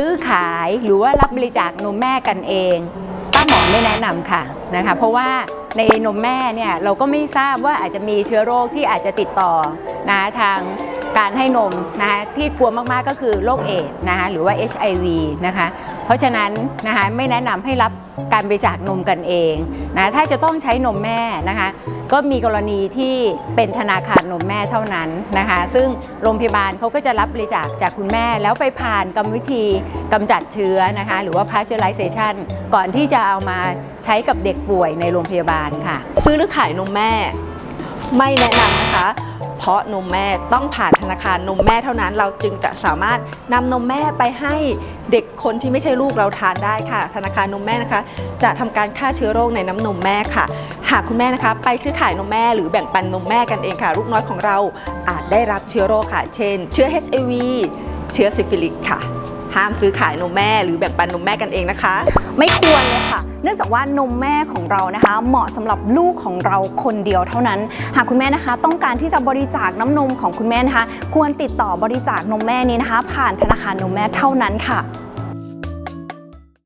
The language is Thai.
ซื้อขายหรือว่ารับบริจาคนมแม่กันเองป้าหมอไม่แนะนำค่ะนะคะ เพราะว่าในนมแม่เนี่ยเราก็ไม่ทราบว่าอาจจะมีเชื้อโรคที่อาจจะติดต่อนะทางการให้นมนะคะที่กลัวมากๆก็คือโรคเอดนะคะหรือว่า HIV นะคะ เพราะฉะนั้นนะคะไม่แนะนำให้รับการบริจาคนมกันเองนะถ้าจะต้องใช้นมแม่นะคะก็มีกรณีที่เป็นธนาคารนมแม่เท่านั้นนะคะซึ่งโรงพยาบาลเขาก็จะรับบริจาคจากคุณแม่แล้วไปผ่านกรรมวิธีกำจัดเชื้อนะคะหรือว่า pasteurization ก่อนที่จะเอามาใช้กับเด็กป่วยในโรงพยาบาลค่ะ ซื้อหรือขายนมแม่ ไม่แนะนำนะคะ เพราะนมแม่ต้องผ่านธนาคารนมแม่เท่านั้น เราจึงจะสามารถนำนมแม่ไปให้เด็กคนที่ไม่ใช่ลูกเราทานได้ค่ะ ธนาคารนมแม่นะคะ จะทำการฆ่าเชื้อโรคในน้ำนมแม่ค่ะ หากคุณแม่นะคะ ไปซื้อขายนมแม่หรือแบ่งปันนมแม่กันเองค่ะ ลูกน้อยของเราอาจได้รับเชื้อโรคค่ะ เช่น เชื้อ HIV เชื้อซิฟิลิสค่ะห้ามซื้อขายนมแม่หรือแบ่งปันนมแม่กันเองนะคะ ไม่ควรเลยค่ะ นื่องจากว่านมแม่ของเรานะคะ เหมาะสำหรับลูกของเราคนเดียวเท่านั้น หากคุณแม่นะคะ ต้องการที่จะบริจาคน้ำนมของคุณแม่นะคะ ควรติดต่อบริจาคนมแม่นี้นะคะ ผ่านธนาคารนมแม่เท่านั้นค่ะ